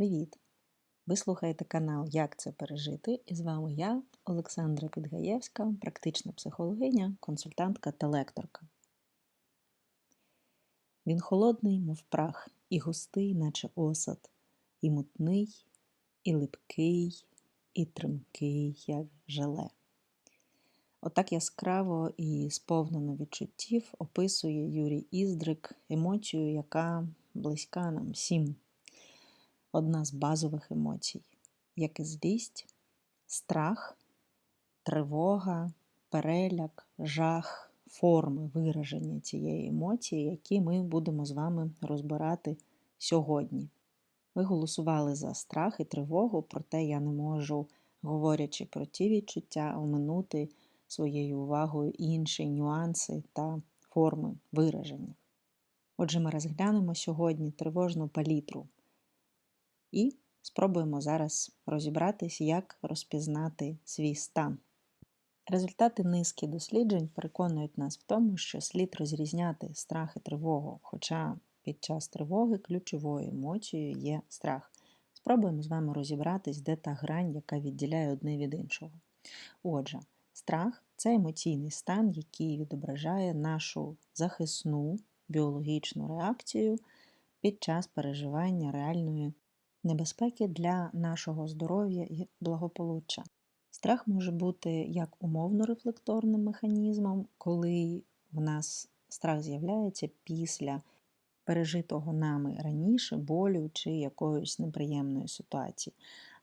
Привіт! Ви слухаєте канал Як це пережити? І з вами я, Олександра Підгаєвська, практична психологиня, консультантка та лекторка. Він холодний, мов прах, і густий, наче осад, і мутний, і липкий, і тремкий, як желе. Отак яскраво і сповнено відчуттів описує Юрій Іздрик емоцію, яка близька нам всім одна з базових емоцій, як і злість, страх, тривога, переляк, жах, форми вираження цієї емоції, які ми будемо з вами розбирати сьогодні. Ви голосували за страх і тривогу, проте я не можу, говорячи про ті відчуття, оминути своєю увагою інші нюанси та форми вираження. Отже, ми розглянемо сьогодні тривожну палітру і спробуємо зараз розібратись, як розпізнати свій стан. Результати низки досліджень переконують нас в тому, що слід розрізняти страх і тривогу, хоча під час тривоги ключовою емоцією є страх. Спробуємо з вами розібратись, де та грань, яка відділяє одне від іншого. Отже, страх це емоційний стан, який відображає нашу захисну біологічну реакцію під час переживання реальної небезпеки для нашого здоров'я і благополуччя. Страх може бути як умовно-рефлекторним механізмом, коли в нас страх з'являється після пережитого нами раніше болю чи якоїсь неприємної ситуації,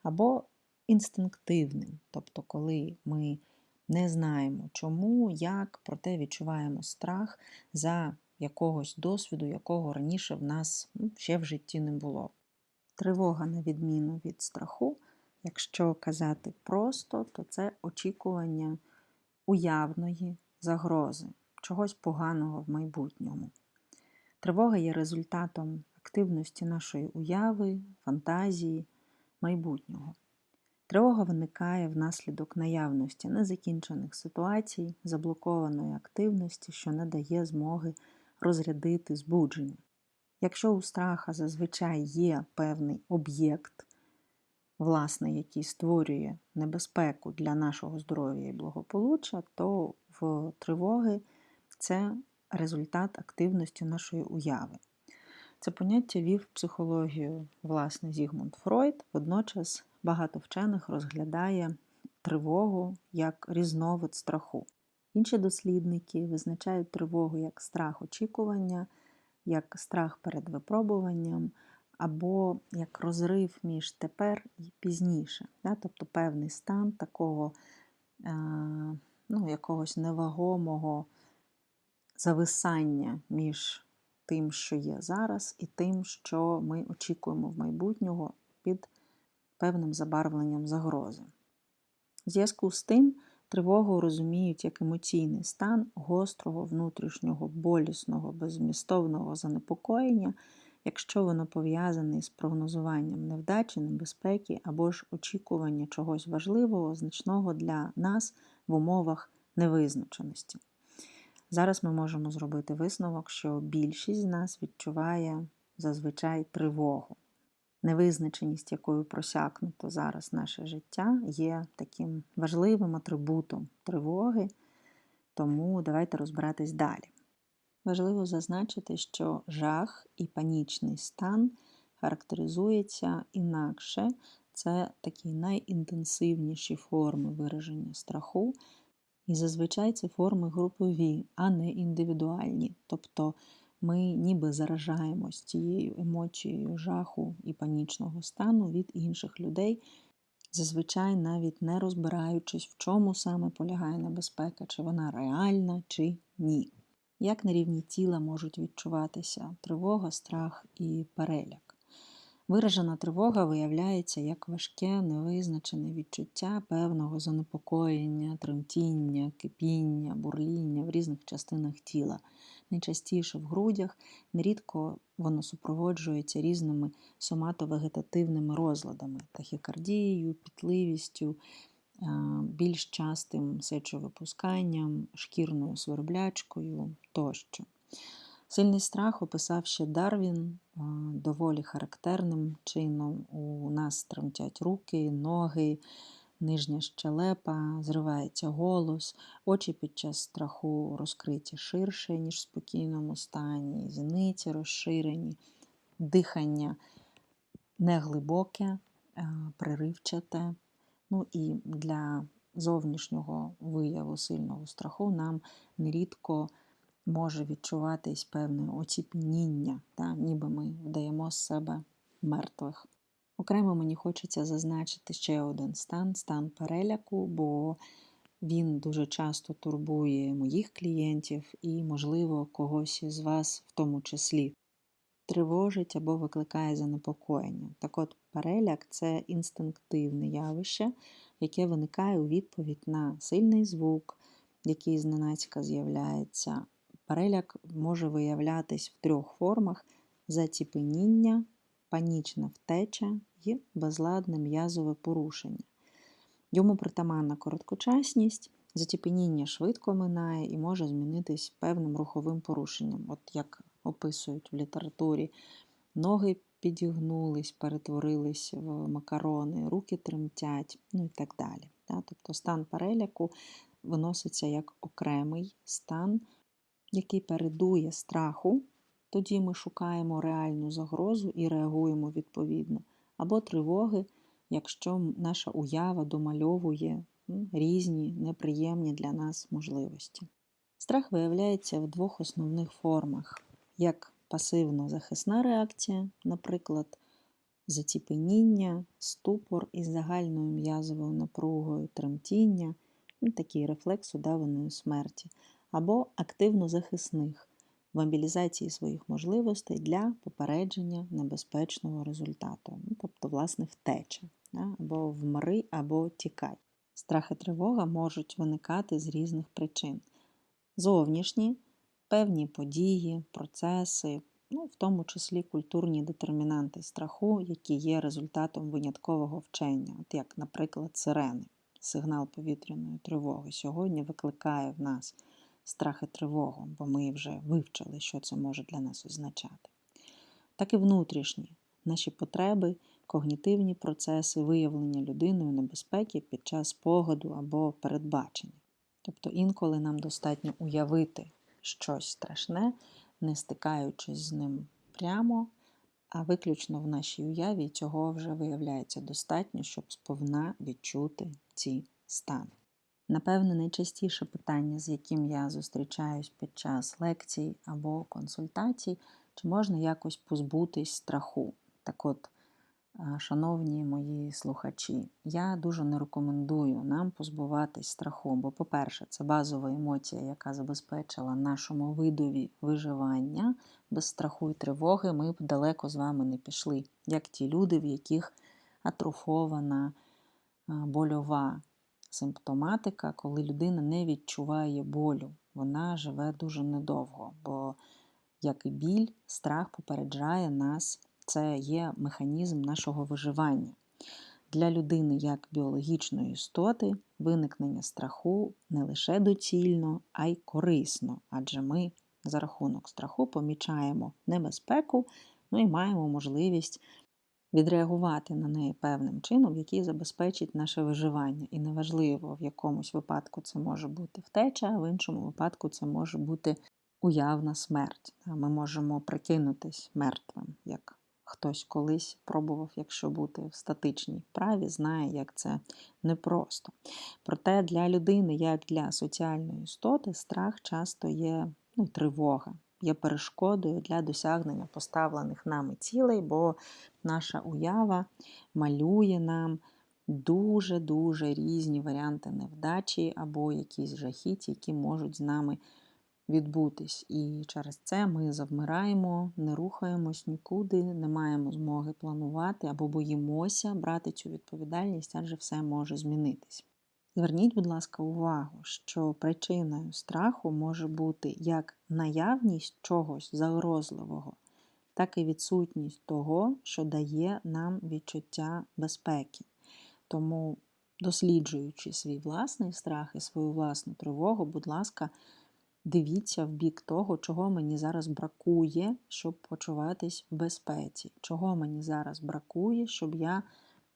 або інстинктивним, тобто, коли ми не знаємо чому, як, проте відчуваємо страх за якогось досвіду, якого раніше в нас ну, ще в житті не було. Тривога, на відміну від страху, якщо казати просто, то це очікування уявної загрози, чогось поганого в майбутньому. Тривога є результатом активності нашої уяви, фантазії, майбутнього. Тривога виникає внаслідок наявності незакінчених ситуацій, заблокованої активності, що не дає змоги розрядити збудження. Якщо у страха зазвичай є певний об'єкт, власне, який створює небезпеку для нашого здоров'я і благополуччя, то в тривоги це результат активності нашої уяви. Це поняття вів психологію, власне, Зігмунд Фройд. Водночас багато вчених розглядає тривогу як різновид страху. Інші дослідники визначають тривогу як страх очікування як страх перед випробуванням, або як розрив між тепер і пізніше. Да? Тобто певний стан такого е, ну, якогось невагомого зависання між тим, що є зараз, і тим, що ми очікуємо в майбутнього під певним забарвленням загрози. В зв'язку з тим, Тривогу розуміють як емоційний стан гострого, внутрішнього, болісного, беззмістовного занепокоєння, якщо воно пов'язане з прогнозуванням невдачі, небезпеки або ж очікування чогось важливого, значного для нас в умовах невизначеності. Зараз ми можемо зробити висновок, що більшість з нас відчуває зазвичай тривогу невизначеність, якою просякнуто зараз наше життя, є таким важливим атрибутом тривоги, тому давайте розбиратись далі. Важливо зазначити, що жах і панічний стан характеризується інакше, це такі найінтенсивніші форми вираження страху. І зазвичай це форми групові, а не індивідуальні. Тобто ми ніби заражаємось цією емоцією жаху і панічного стану від інших людей, зазвичай навіть не розбираючись, в чому саме полягає небезпека, чи вона реальна, чи ні. Як на рівні тіла можуть відчуватися тривога, страх і переляк. Виражена тривога виявляється як важке, невизначене відчуття певного занепокоєння, тремтіння, кипіння, бурління в різних частинах тіла найчастіше в грудях, нерідко воно супроводжується різними соматовегетативними розладами, тахікардією, пітливістю, більш частим сечовипусканням, шкірною сверблячкою тощо. Сильний страх описав ще Дарвін доволі характерним чином. У нас тремтять руки, ноги, нижня щелепа, зривається голос, очі під час страху розкриті ширше, ніж в спокійному стані, зіниці розширені, дихання неглибоке, е, приривчате. Ну і для зовнішнього вияву сильного страху нам нерідко може відчуватись певне оціпеніння, та, ніби ми вдаємо з себе мертвих. Окремо мені хочеться зазначити ще один стан стан переляку, бо він дуже часто турбує моїх клієнтів і, можливо, когось із вас в тому числі. Тривожить або викликає занепокоєння. Так от, переляк це інстинктивне явище, яке виникає у відповідь на сильний звук, який зненацька з'являється. Переляк може виявлятись в трьох формах: заціпеніння, панічна втеча і безладне м'язове порушення. Йому притаманна короткочасність, заціпеніння швидко минає і може змінитись певним руховим порушенням, от як описують в літературі. Ноги підігнулись, перетворились в макарони, руки тремтять, ну і так далі. Тобто стан переляку виноситься як окремий стан, який передує страху, тоді ми шукаємо реальну загрозу і реагуємо відповідно, або тривоги, якщо наша уява домальовує різні неприємні для нас можливості. Страх виявляється в двох основних формах: як пасивно-захисна реакція, наприклад, заціпеніння, ступор із загальною м'язовою напругою, тремтіння, ну, такий рефлекс удаваної смерті, або активно-захисних в мобілізації своїх можливостей для попередження небезпечного результату, ну, тобто, власне, втеча, або вмри, або тікай. Страх і тривога можуть виникати з різних причин. Зовнішні певні події, процеси, ну, в тому числі культурні детермінанти страху, які є результатом виняткового вчення, от як, наприклад, сирени, сигнал повітряної тривоги, сьогодні викликає в нас страх і тривогу, бо ми вже вивчили, що це може для нас означати. Так і внутрішні наші потреби, когнітивні процеси виявлення людиною небезпеки під час погоду або передбачення. Тобто інколи нам достатньо уявити щось страшне, не стикаючись з ним прямо, а виключно в нашій уяві цього вже виявляється достатньо, щоб сповна відчути ці стани. Напевне, найчастіше питання, з яким я зустрічаюсь під час лекцій або консультацій, чи можна якось позбутись страху. Так от, шановні мої слухачі, я дуже не рекомендую нам позбуватись страху, бо, по-перше, це базова емоція, яка забезпечила нашому видові виживання. Без страху і тривоги ми б далеко з вами не пішли, як ті люди, в яких атрофована больова симптоматика, коли людина не відчуває болю. Вона живе дуже недовго, бо, як і біль, страх попереджає нас, це є механізм нашого виживання. Для людини як біологічної істоти виникнення страху не лише доцільно, а й корисно, адже ми за рахунок страху помічаємо небезпеку, ну і маємо можливість відреагувати на неї певним чином, який забезпечить наше виживання. І неважливо, в якомусь випадку це може бути втеча, а в іншому випадку це може бути уявна смерть. Ми можемо прикинутись мертвим, як хтось колись пробував, якщо бути в статичній вправі, знає, як це непросто. Проте для людини, як для соціальної істоти, страх часто є ну, тривога є перешкодою для досягнення поставлених нами цілей, бо наша уява малює нам дуже-дуже різні варіанти невдачі або якісь жахіті, які можуть з нами відбутись. І через це ми завмираємо, не рухаємось нікуди, не маємо змоги планувати або боїмося брати цю відповідальність, адже все може змінитись. Зверніть, будь ласка, увагу, що причиною страху може бути як наявність чогось загрозливого, так і відсутність того, що дає нам відчуття безпеки. Тому, досліджуючи свій власний страх і свою власну тривогу, будь ласка, дивіться в бік того, чого мені зараз бракує, щоб почуватись в безпеці, чого мені зараз бракує, щоб я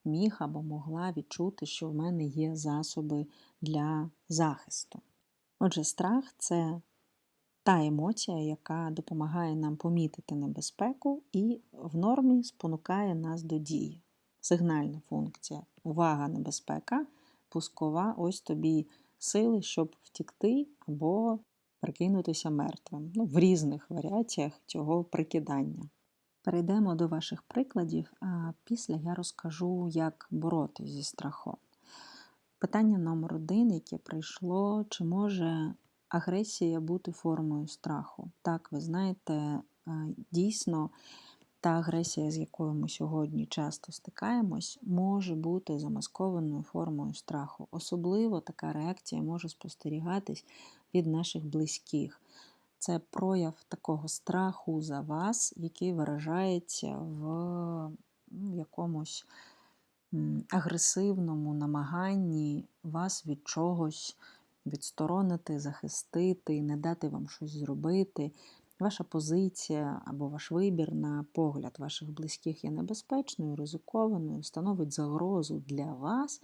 міг або могла відчути, що в мене є засоби для захисту. Отже, страх це та емоція, яка допомагає нам помітити небезпеку і в нормі спонукає нас до дії. Сигнальна функція увага, небезпека, пускова, ось тобі сили, щоб втікти або прикинутися мертвим. Ну, в різних варіаціях цього прикидання. Перейдемо до ваших прикладів, а після я розкажу, як боротися зі страхом. Питання номер один, яке прийшло, чи може агресія бути формою страху? Так, ви знаєте, дійсно та агресія, з якою ми сьогодні часто стикаємось, може бути замаскованою формою страху. Особливо така реакція може спостерігатись від наших близьких. Це прояв такого страху за вас, який виражається в ну, якомусь агресивному намаганні вас від чогось відсторонити, захистити, не дати вам щось зробити. Ваша позиція або ваш вибір на погляд ваших близьких є небезпечною, ризикованою, становить загрозу для вас,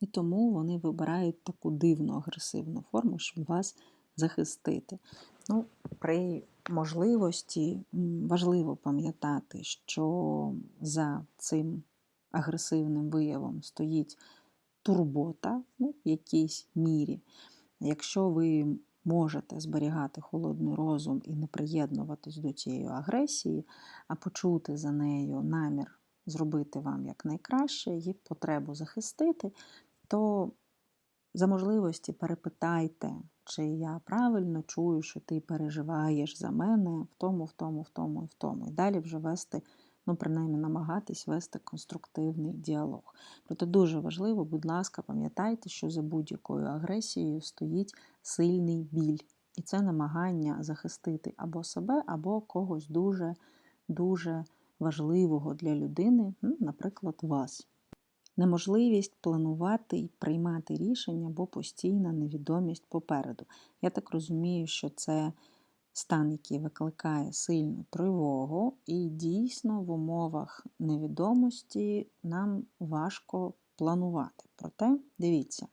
і тому вони вибирають таку дивну агресивну форму, щоб вас захистити. Ну, При можливості важливо пам'ятати, що за цим агресивним виявом стоїть турбота ну, в якійсь мірі. Якщо ви можете зберігати холодний розум і не приєднуватись до цієї агресії, а почути за нею намір зробити вам якнайкраще, і потребу захистити, то за можливості перепитайте, чи я правильно чую, що ти переживаєш за мене в тому, в тому, в тому і в тому. І далі вже вести, ну, принаймні, намагатись вести конструктивний діалог. Проте дуже важливо, будь ласка, пам'ятайте, що за будь-якою агресією стоїть сильний біль. І це намагання захистити або себе, або когось дуже-дуже важливого для людини, ну, наприклад, вас неможливість планувати і приймати рішення або постійна невідомість попереду. Я так розумію, що це стан, який викликає сильну тривогу, і дійсно в умовах невідомості нам важко планувати. Проте, дивіться,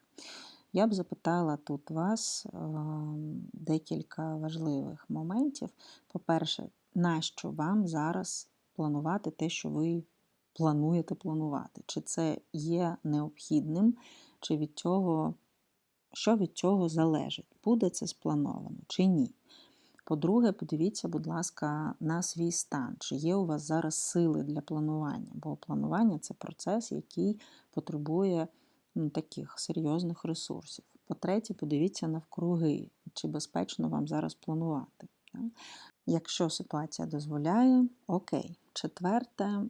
я б запитала тут вас ем, декілька важливих моментів. По-перше, нащо вам зараз планувати те, що ви плануєте планувати, чи це є необхідним, чи від цього, що від цього залежить, буде це сплановано чи ні. По-друге, подивіться, будь ласка, на свій стан, чи є у вас зараз сили для планування, бо планування це процес, який потребує ну, таких серйозних ресурсів. По-третє, подивіться навкруги, чи безпечно вам зараз планувати. Якщо ситуація дозволяє, окей. Четверте,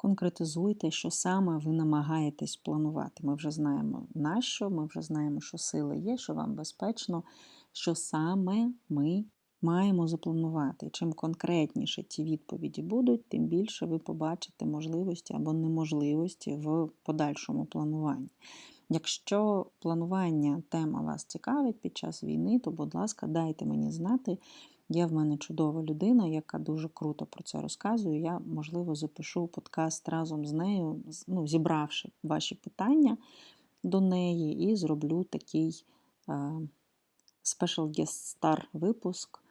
Конкретизуйте, що саме ви намагаєтесь планувати. Ми вже знаємо на що, ми вже знаємо, що сили є, що вам безпечно, що саме ми маємо запланувати. Чим конкретніше ці відповіді будуть, тим більше ви побачите можливості або неможливості в подальшому плануванні. Якщо планування тема вас цікавить під час війни, то, будь ласка, дайте мені знати. Є в мене чудова людина, яка дуже круто про це розказує. Я, можливо, запишу подкаст разом з нею, ну, зібравши ваші питання до неї, і зроблю такий е, Special Guest Star випуск,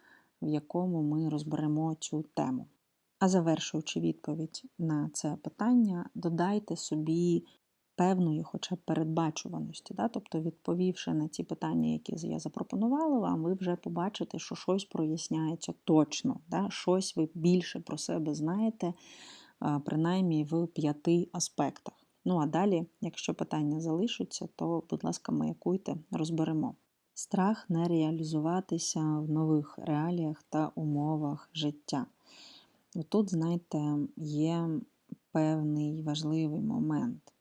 в якому ми розберемо цю тему. А завершуючи відповідь на це питання, додайте собі певної, хоча б передбачуваності. Да? Тобто, відповівши на ті питання, які я запропонувала вам, ви вже побачите, що щось проясняється точно, да? щось ви більше про себе знаєте, принаймні в п'яти аспектах. Ну а далі, якщо питання залишаться, то, будь ласка, маякуйте, розберемо. Страх не реалізуватися в нових реаліях та умовах життя. Тут, знаєте, є певний важливий момент.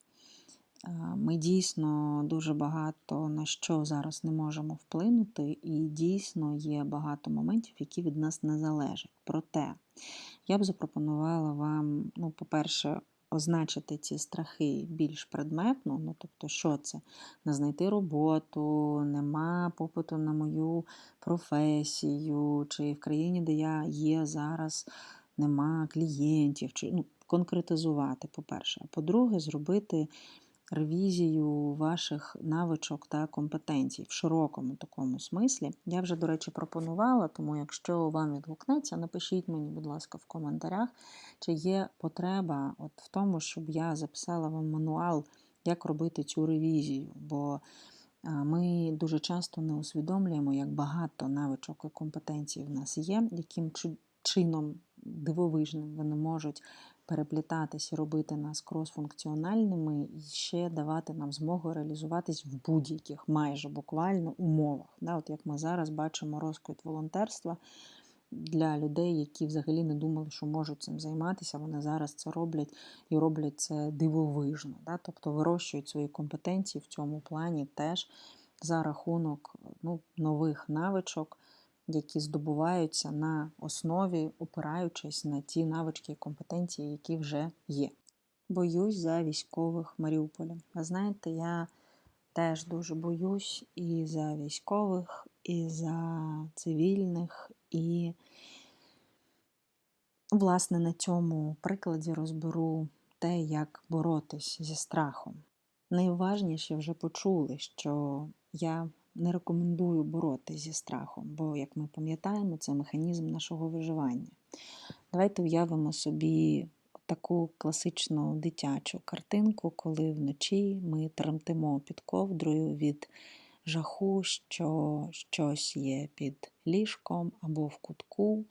Ми дійсно дуже багато на що зараз не можемо вплинути, і дійсно є багато моментів, які від нас не залежать. Проте я б запропонувала вам, ну, по-перше, означити ці страхи більш предметно, ну тобто, що це? Не знайти роботу, нема попиту на мою професію, чи в країні, де я є зараз, нема клієнтів, чи ну, конкретизувати, по-перше. А по-друге, зробити ревізію ваших навичок та компетенцій в широкому такому смислі. Я вже, до речі, пропонувала, тому якщо вам відгукнеться, напишіть мені, будь ласка, в коментарях, чи є потреба от в тому, щоб я записала вам мануал, як робити цю ревізію. Бо ми дуже часто не усвідомлюємо, як багато навичок і компетенцій в нас є, яким чином дивовижним вони можуть переплітатись і робити нас кросфункціональними і ще давати нам змогу реалізуватись в будь-яких майже буквально умовах. Да, От Як ми зараз бачимо розквіт волонтерства для людей, які взагалі не думали, що можуть цим займатися, вони зараз це роблять і роблять це дивовижно. Да? Тобто вирощують свої компетенції в цьому плані теж за рахунок ну, нових навичок які здобуваються на основі, опираючись на ті навички і компетенції, які вже є. Боюсь за військових Маріуполя. А знаєте, я теж дуже боюсь і за військових, і за цивільних, і, власне, на цьому прикладі розберу те, як боротись зі страхом. Найважніше вже почули, що я не рекомендую боротися зі страхом, бо, як ми пам'ятаємо, це механізм нашого виживання. Давайте уявимо собі таку класичну дитячу картинку, коли вночі ми тремтимо під ковдрою від жаху, що щось є під ліжком або в кутку.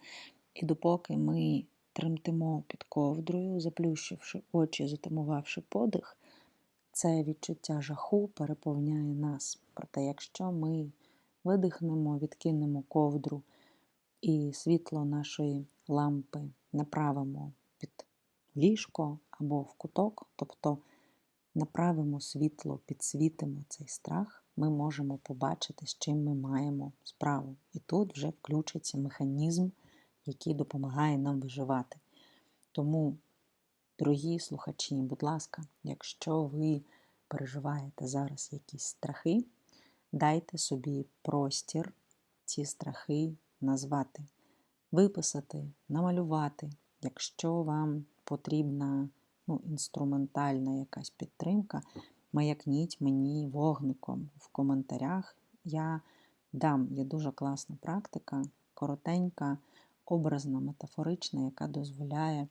І допоки ми тремтимо під ковдрою, заплющивши очі, затамувавши подих, це відчуття жаху переповняє нас. Проте, якщо ми видихнемо, відкинемо ковдру і світло нашої лампи направимо під ліжко або в куток, тобто направимо світло, підсвітимо цей страх, ми можемо побачити, з чим ми маємо справу. І тут вже включиться механізм, який допомагає нам виживати. Тому Дорогі слухачі, будь ласка, якщо ви переживаєте зараз якісь страхи, дайте собі простір ці страхи назвати, виписати, намалювати. Якщо вам потрібна ну, інструментальна якась підтримка, маякніть мені вогником в коментарях. Я дам є дуже класна практика, коротенька, образна, метафорична, яка дозволяє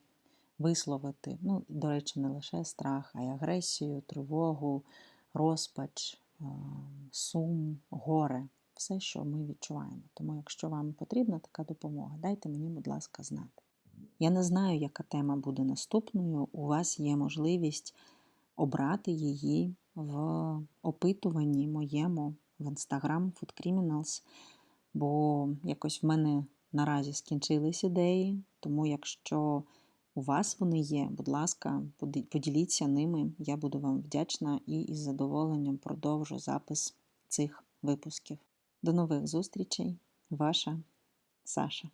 висловити, ну, до речі, не лише страх, а й агресію, тривогу, розпач, сум, горе все, що ми відчуваємо. Тому, якщо вам потрібна така допомога, дайте мені, будь ласка, знати. Я не знаю, яка тема буде наступною. У вас є можливість обрати її в опитуванні моєму в Instagram Food Criminals, бо якось в мене наразі скінчились ідеї, тому якщо у вас вони є, будь ласка, поділіться ними. Я буду вам вдячна і із задоволенням продовжу запис цих випусків. До нових зустрічей, ваша Саша.